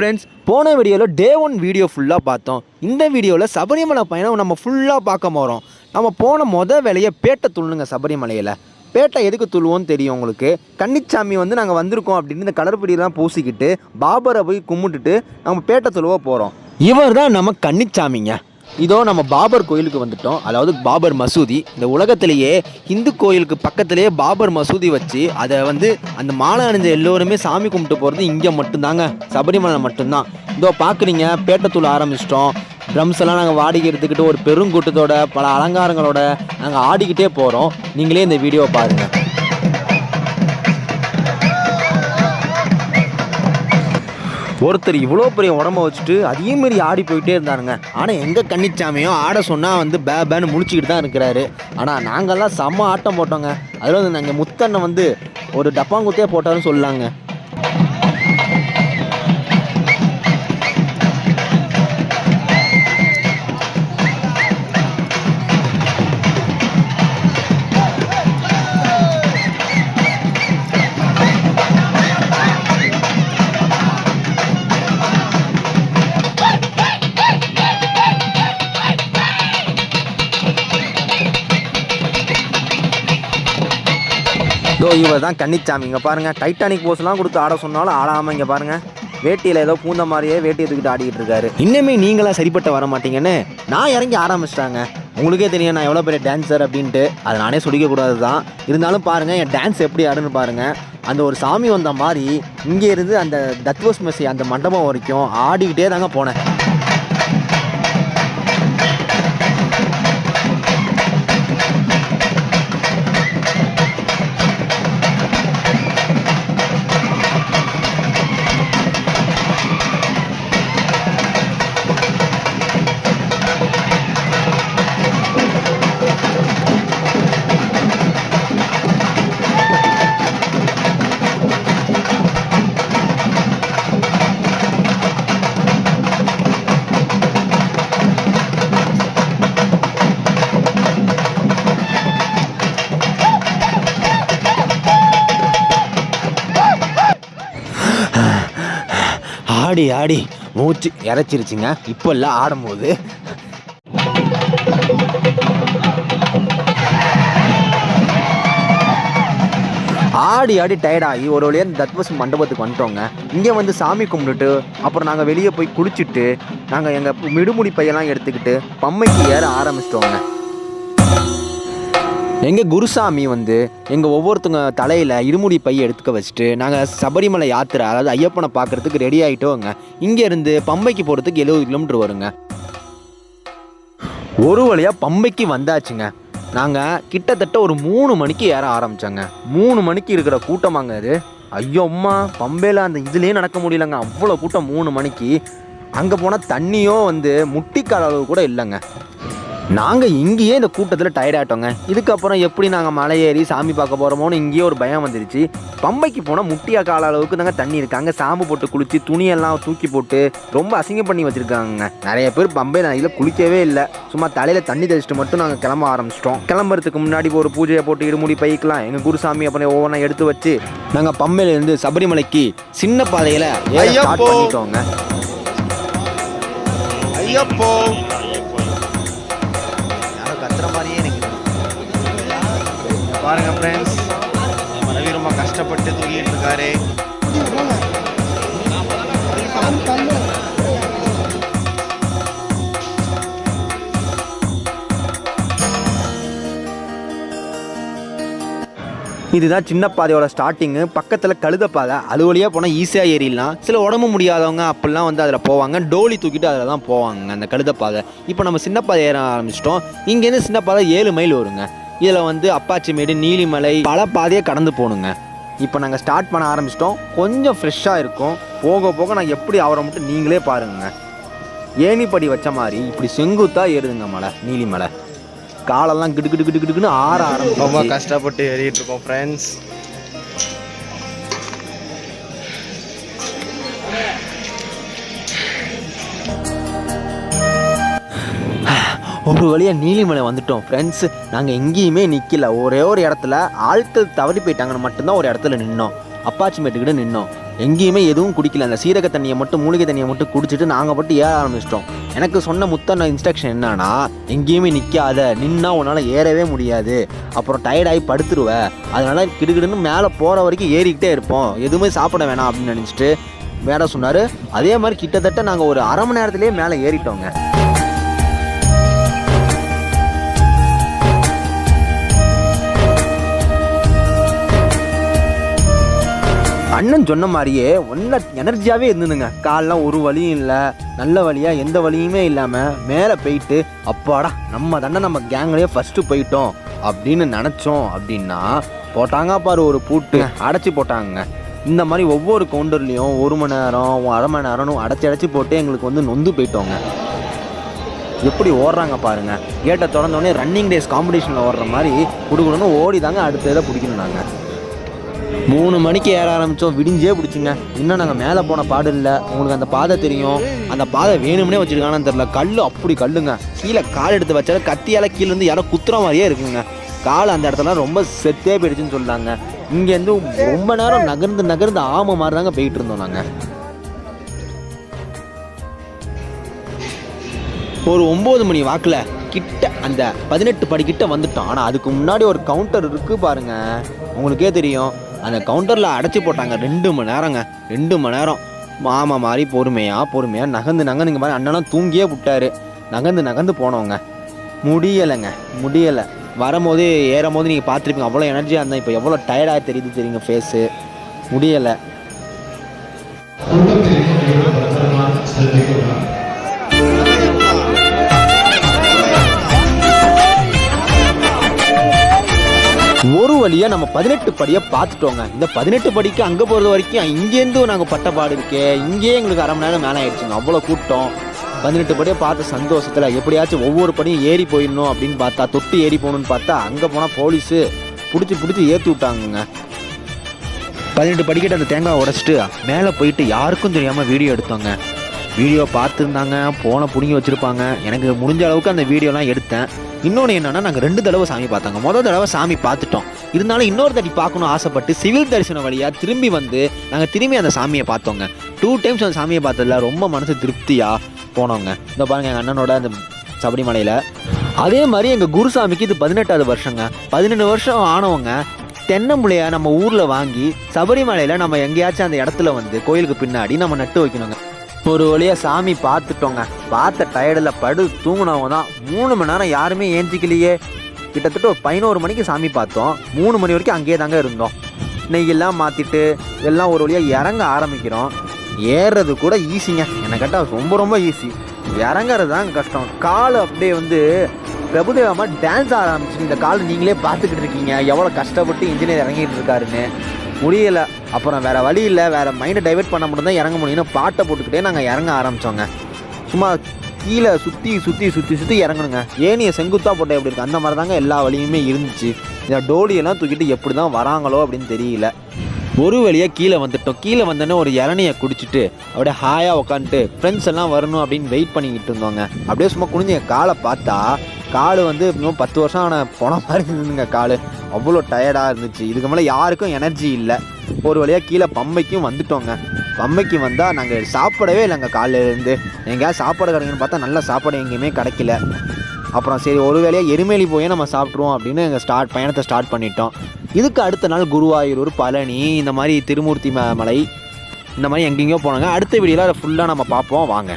Friends போன வீடியோவில் day one video ஃபுல்லாக பார்த்தோம். இந்த வீடியோவில் சபரிமலை பயணம் நம்ம ஃபுல்லாக பார்க்க போகிறோம் நம்ம போன மொதல் வேலையை பேட்டை துள்ளுங்க சபரிமலையில். பேட்டை எதுக்கு துள்ளுவோம்னு தெரியும் உங்களுக்கு? கன்னிச்சாமி வந்து நாங்கள் வந்திருக்கோம் அப்படின்னு இந்த கடற்படியெல்லாம் பூசிக்கிட்டு பாபரை போய் கும்பிட்டுட்டு நம்ம பேட்டை துழுவ போகிறோம் இவர் தான் நம்ம கன்னிச்சாமிங்க. இதோ நம்ம பாபர் கோயிலுக்கு வந்துட்டோம். அதாவது பாபர் மசூதி. இந்த உலகத்திலேயே இந்து கோயிலுக்கு பக்கத்திலேயே பாபர் மசூதி வச்சு அதை வந்து அந்த மாலை அணிஞ்ச எல்லோருமே சாமி கும்பிட்டு போகிறது இங்கே மட்டும்தாங்க. சபரிமலை மட்டும்தான். இதோ பார்க்குறீங்க பேட்டத்தூள் ஆரம்பிச்சிட்டோம். ட்ரம்ஸ் எல்லாம் நாங்கள் வாடகை எடுத்துக்கிட்டு ஒரு பெருங்கூட்டத்தோட பல அலங்காரங்களோட நாங்கள் ஆடிக்கிட்டே போகிறோம் நீங்களே இந்த வீடியோவை பாருங்கள் ஒருத்தர் இவ்வளோ பெரிய உடம்ப வச்சுட்டு அதே மாரி ஆடி போயிட்டே இருந்தாருங்க ஆனால் எங்கள் கன்னிச்சாமியும் ஆட சொன்னால் வந்து பே பேன்னு முழிச்சிக்கிட்டு தான் இருக்கிறாரு. ஆனால் நாங்கள்லாம் செம்ம ஆட்டம் போட்டோங்க. அதில் வந்து நாங்கள் முத்தண்ணை வந்து ஒரு டப்பாங்குத்தே போட்டாருன்னு சொல்லலாங்க. இதோ இவர் தான் கன்னிச்சாமி. இங்கே பாருங்கள் டைட்டானிக் போஸ்லாம் கொடுத்து ஆட சொன்னாலும் ஆடாமல் இங்கே பாருங்கள் வேட்டியில் ஏதோ பூந்த மாதிரியே வேட்டியை தூக்கிட்டு ஆடிக்கிட்டு இருக்காரு. இன்னுமே நீங்களாம் சரிப்பட்ட வர மாட்டீங்கன்னு நான் இறங்கி ஆரம்பிச்சிட்டாங்க. உங்களுக்கே தெரியும் நான் எவ்வளோ பெரிய டான்ஸர் அப்படின்ட்டு. அதை நானே சொல்லிக்க கூடாது தான் இருந்தாலும் பாருங்கள் என் டான்ஸ் எப்படி ஆடுன்னு பாருங்கள் அந்த ஒரு சாமி வந்த மாதிரி இங்கே இருந்து அந்த தத்வஸ் மெஸ்ஸி அந்த மண்டபம் வரைக்கும் ஆடிக்கிட்டே தாங்க போனேன். ஆடி ஆடி மூச்சு இறச்சிருச்சுங்க. இப்போல்லாம் ஆடும்போது. ஆடி ஆடி டயர்டாகி ஒரு வழியாக இந்த தத்வஸ் மண்டபத்துக்கு வந்துட்டோங்க. இங்கே வந்து சாமி கும்பிட்டுட்டு அப்புறம் நாங்கள் வெளியே போய் குளிச்சுட்டு நாங்கள் எங்கள் மிடுமுடி பையெல்லாம் எடுத்துக்கிட்டு பம்மைக்கு ஏற ஆரம்பிச்சிட்டோங்க. எங்கள் குருசாமி வந்து எங்கள் ஒவ்வொருத்தங்க தலையில் இருமுடி பையை எடுத்துக்க வச்சுட்டு நாங்கள் சபரிமலை யாத்திரை அதாவது ஐயப்பனை பார்க்குறதுக்கு ரெடி ஆகிட்டோங்க இங்கேருந்து பம்பைக்கு போகிறதுக்கு எழுபது கிலோமீட்டர் வருங்க. ஒரு வழியாக பம்பைக்கு வந்தாச்சுங்க. நாங்கள் கிட்டத்தட்ட ஒரு மூணு மணிக்கு ஏற ஆரம்பித்தோங்க மூணு மணிக்கு இருக்கிற கூட்டமாங்க அது. ஐயோ அம்மா பம்பையில் அந்த இதுலேயே நடக்க முடியலங்க. அவ்வளோ கூட்டம் மூணு மணிக்கு. அங்கே போனால் தண்ணியும் வந்து முட்டிக்கால அளவு கூட இல்லைங்க. நாங்கள் இங்கேயே இந்த கூட்டத்தில் டயர்ட் ஆகிட்டோங்க இதுக்கப்புறம் எப்படி நாங்கள் மலை ஏறி சாமி பார்க்க போகிறோமோன்னு இங்கேயே ஒரு பயம் வந்துருச்சு. பம்பைக்கு போனால் முட்டியா கால அளவுக்கு தாங்க தண்ணி இருக்காங்க. சாம்பு போட்டு குளித்து துணியெல்லாம் தூக்கி போட்டு ரொம்ப அசிங்கம் பண்ணி வச்சுருக்காங்க நிறைய பேர் பம்பை நதியில் குளிக்கவே இல்லை. சும்மா தலையில் தண்ணி தெளிச்சிட்டு மட்டும் நாங்கள் கிளம்ப ஆரம்பிச்சிட்டோம். கிளம்புறதுக்கு முன்னாடி ஒரு பூஜையை போட்டு இருமுடி பைக்கலாம் எங்கள் குருசாமி அப்புறம் ஒவ்வொன்றா எடுத்து வச்சு நாங்கள் பம்பையிலேருந்து சபரிமலைக்கு சின்ன பாதையில். பண்ணிட்டோங்க. ஐயப்போ! கத்துற மாதிரியே எனக்கு பாருங்க ஃப்ரெண்ட்ஸ் மனைவி ரொம்ப கஷ்டப்பட்டு தூங்கிட்டு இருக்காரு. இதுதான் சின்ன பாதையோட ஸ்டார்டிங்கு பக்கத்தில் கழுத பாதை. அது வழியாக போனால் ஈஸியாக ஏறிடலாம். சில உடம்பு முடியாதவங்க அப்படிலாம் வந்து அதில் போவாங்க. டோலி தூக்கிட்டு அதில் தான் போவாங்க அந்த கழுத பாதை. இப்போ நம்ம சின்ன பாதை ஏற ஆரம்பிச்சிட்டோம். இங்கேருந்து சின்ன பாதை ஏழு மைல் வருங்க. இதில் வந்து அப்பாச்சிமேடு நீலிமலை பல பாதையை கடந்து போகணுங்க இப்போ நாங்கள் ஸ்டார்ட் பண்ண ஆரம்பிச்சிட்டோம். கொஞ்சம் ஃப்ரெஷ்ஷாக இருக்கும். போக போக நான் எப்படி அவரை மட்டும் நீங்களே பாருங்க. ஏணிப்படி வச்ச மாதிரி இப்படி செங்குத்தாக ஏறுதுங்க மலை நீலிமலை. காலெல்லாம் கிடு கிடு கிடு கிடுன்னு ஆற ரொம்ப ஆரம்பிச்சு கஷ்டப்பட்டு ஏறிட்டு இருக்கோம் ஃப்ரெண்ட்ஸ் ஒரு வழியாக நீலிமலை வந்துட்டோம் ஃப்ரெண்ட்ஸ் நாங்கள் எங்கேயுமே நிற்கல ஒரே ஒரு இடத்துல ஆட்கள் தவறி போயிட்டாங்கன்னு மட்டும்தான் ஒரு இடத்துல நின்னோம். அப்பாச்சி மேட்டுக்கிட்ட நின்னோம். எங்கேயுமே எதுவும் குடிக்கல. அந்த சீரக தண்ணியை மட்டும் மூலிகை தண்ணியை மட்டும் குடிச்சிட்டு நாங்கள் மட்டும் ஏற ஆரம்பிச்சிட்டோம். எனக்கு சொன்ன முத்தன இன்ஸ்ட்ரக்ஷன் என்னன்னா எங்கேயுமே நிற்காத நின்னா உன்னால் ஏறவே முடியாது. அப்புறம் டயர்டாகி படுத்துருவ. அதனால கிடுகிடுன்னு மேலே போகிற வரைக்கும் ஏறிக்கிட்டே இருப்போம். எதுவுமே சாப்பிட வேணாம் அப்படின்னு நினச்சிட்டு வேற சொன்னார். அதே மாதிரி கிட்டத்தட்ட நாங்கள் ஒரு அரை மணி நேரத்துலேயே மேலே ஏறிட்டோங்க. அண்ணன் சொன்ன மாதிரியே ஒன்றை எனர்ஜியாகவே இருந்ததுங்க. காலெலாம் ஒரு வழியும் இல்லை நல்ல வழியாக எந்த வழியுமே இல்லாமல் மேலே போயிட்டு அப்பாடா நம்ம தானே நம்ம கேங்லேயே ஃபஸ்ட்டு போயிட்டோம் அப்படின்னு நினச்சோம் அப்படின்னா போட்டாங்க பாரு ஒரு பூட்டு அடைச்சி போட்டாங்க இந்த மாதிரி ஒவ்வொரு கவுண்டர்லேயும் ஒரு மணி நேரம் அரை மணி நேரம்னு அடைச்சி அடைச்சி போட்டு எங்களுக்கு வந்து நொந்து போயிட்டோங்க. எப்படி ஓடுறாங்க பாருங்க. கேட்டை திறந்தோடனே ரன்னிங் டேஸ் காம்படிஷனில் ஓடுற மாதிரி குடுக்கணும்னு ஓடி தாங்க அடுத்த இதை பிடிக்கணும் நாங்கள் மூணு மணிக்கு ஏற ஆரம்பித்தோம் விடிஞ்சே பிடிச்சிங்க. இன்னும் நாங்கள் மேலே போன பாடு இல்லை. உங்களுக்கு அந்த பாதை தெரியும். அந்த பாதை வேணும்னே வச்சிருக்கானு தெரில கல் அப்படி கல்லுங்க. கீழே கால் எடுத்து வச்சாலும் கத்தியால் கீழேருந்து யாரோ குத்துற மாதிரியே இருக்குங்க. கால் அந்த இடத்துல ரொம்ப செத்தே போயிடுச்சுன்னு சொல்லாங்க. இங்கேருந்து ரொம்ப நேரம் நகர்ந்து நகர்ந்து ஆமை மாதிரி தாங்க போயிட்டு இருந்தோம் நாங்கள் ஒரு ஒம்பது மணி வாக்கில் கிட்ட அந்த பதினெட்டு படிக்கிட்ட வந்துட்டோம் ஆனால் அதுக்கு முன்னாடி ஒரு கவுண்டர் இருக்குது பாருங்க. உங்களுக்கே தெரியும். அந்த கவுண்டரில் அடைச்சி போட்டாங்க. ரெண்டு மணி நேரங்க. ரெண்டு மணி நேரம். மாமா மாதிரி பொறுமையாக பொறுமையாக நகர்ந்து நகர்ந்து இங்கே மாதிரி அண்ணனும் தூங்கியே விட்டாரு. நகர்ந்து நகர்ந்து போனவங்க. முடியலைங்க. முடியலை. வரும்போது ஏறும் போது நீங்கள் பார்த்துருப்பீங்க அவ்வளோ எனர்ஜியாக இருந்தேன். இப்போ எவ்வளோ டயர்டாக தெரியுது தெரியுங்க ஃபேஸு முடியலை. வழியாக நம்ம பதினெட்டு படியை பார்த்துட்டோங்க. இந்த பதினெட்டு படிக்கு அங்கே போகிறது வரைக்கும் இங்கேருந்து நாங்கள் பட்டப்பாடு பாடு இருக்கே. இங்கேயே எங்களுக்கு அரை மணி நேரம் மேலே ஆயிடுச்சுங்க. அவ்வளோ கூட்டம். பதினெட்டு படியை பார்த்த சந்தோஷத்தில் எப்படியாச்சும் ஒவ்வொரு படியும் ஏறி போயிடணும் அப்படின்னு பார்த்தா தொட்டு ஏறி போகணும்னு பார்த்தா அங்கே போனால் போலீஸு பிடிச்சி பிடிச்சி ஏற்றி விட்டாங்கங்க. பதினெட்டு படிக்கட்டு அந்த தேங்காய் உடச்சிட்டு மேலே போயிட்டு யாருக்கும் தெரியாமல் வீடியோ எடுத்தோங்க. வீடியோ பார்த்துருந்தாங்க போனை பிடுங்கி வச்சுருப்பாங்க. எனக்கு முடிஞ்ச அளவுக்கு அந்த வீடியோலாம் எடுத்தேன். இன்னொன்று என்னென்னா நாங்கள் ரெண்டு தடவை சாமி பார்த்தாங்க. முதல் தடவை சாமி பார்த்துட்டோம். இருந்தாலும் இன்னொரு தட்டி பார்க்கணும் ஆசைப்பட்டு சிவில் தரிசனம் வழியாக திரும்பி வந்து நாங்கள் திரும்பி அந்த சாமியை பார்த்தோங்க. டூ டைம்ஸ் அந்த சாமியை பார்த்ததுல ரொம்ப மனசு திருப்தியாக போனோங்க. இந்த பாருங்க எங்கள் அண்ணனோட அந்த சபரிமலையில். அதே மாதிரி எங்கள் குருசாமிக்கு இது பதினெட்டாவது வருஷங்க. பதினெண்டு வருஷம் ஆனவங்க தென்னம்புளைய நம்ம ஊரில் வாங்கி சபரிமலையில் நம்ம எங்கேயாச்சும் அந்த இடத்துல வந்து கோயிலுக்கு பின்னாடி நம்ம நட்டு வைக்கணுங்க. ஒரு வழியாக சாமி பார்த்துட்டோங்க. பார்த்த டயர்டில் படு தூங்கினவங்க தான். மூணு மணி நேரம் யாருமே ஏஞ்சிக்கலையே கிட்டத்தட்ட ஒரு பதினோரு மணிக்கு சாமி பார்த்தோம். மூணு மணி வரைக்கும் அங்கேயே தாங்க இருந்தோம். நெய்யெல்லாம் மாற்றிட்டு எல்லாம் ஒரு வழியாக இறங்க ஆரம்பிக்கிறோம். ஏறுறது கூட ஈஸிங்க. என்னை கேட்டால் ரொம்ப ரொம்ப ஈஸி. இறங்குறது தான் கஷ்டம். கால் அப்படியே வந்து பிரபுதேவமா டான்ஸ் ஆரம்பிச்சு இந்த கால் நீங்களே பார்த்துக்கிட்டு இருக்கீங்க. எவ்வளோ கஷ்டப்பட்டு இன்ஜினியர் இறங்கிட்டு இருக்காருன்னு. முடியலை. அப்புறம் வேறு வழி இல்லை. வேறு மைண்டை டைவர்ட் பண்ண மட்டும்தான் இறங்க முடியும்னு பாட்டை போட்டுக்கிட்டே நாங்கள் இறங்க ஆரம்பித்தோங்க சும்மா கீழே சுற்றி சுற்றி சுற்றி சுற்றி இறங்கணுங்க. ஏனியை செங்குத்தா போட்ட எப்படி இருக்கு அந்த மாதிரி தாங்க எல்லா வழியுமே இருந்துச்சு. இந்த டோலியெல்லாம் தூக்கிட்டு எப்படி தான் வராங்களோ அப்படின்னு தெரியல. ஒரு வழியாக கீழே வந்துட்டோம். கீழே வந்தோடனே ஒரு இளநியை குடிச்சிட்டு அப்படியே ஹாயாக உட்காந்துட்டு ஃப்ரெண்ட்ஸ் எல்லாம் வரணும் அப்படின்னு வெயிட் பண்ணிக்கிட்டு இருந்தோங்க. அப்படியே சும்மா குனிஞ்சு காலை பார்த்தா கால் வந்து இன்னும் பத்து வருஷம் ஆன போன மாதிரி இருந்துங்க கால். அவ்வளோ டயர்டாக இருந்துச்சு. இதுக்கு மேலே யாருக்கும் எனர்ஜி இல்லை. ஒரு வழியாக கீழே பம்பைக்கும் வந்துட்டோங்க. பம்மைக்கு வந்தால் நாங்கள் சாப்பிடவே இல்லைங்க காலையிலேருந்து எங்கேயாவது சாப்பாடு கிடைக்குன்னு பார்த்தா நல்ல சாப்பாடு எங்கேயுமே கிடைக்கல. அப்புறம் சரி ஒரு வேளையாக எருமேலி போயே நம்ம சாப்பிட்ருவோம் அப்படின்னு எங்கள் ஸ்டார்ட் பயணத்தை ஸ்டார்ட் பண்ணிட்டோம். இதுக்கு அடுத்த நாள் குருவாயூர் பழனி இந்த மாதிரி திருமூர்த்தி ம- மலை இந்த மாதிரி எங்கெங்கேயோ போனாங்க. அடுத்த வீடியோவில் அதை ஃபுல்லாக நம்ம பார்ப்போம். வாங்க.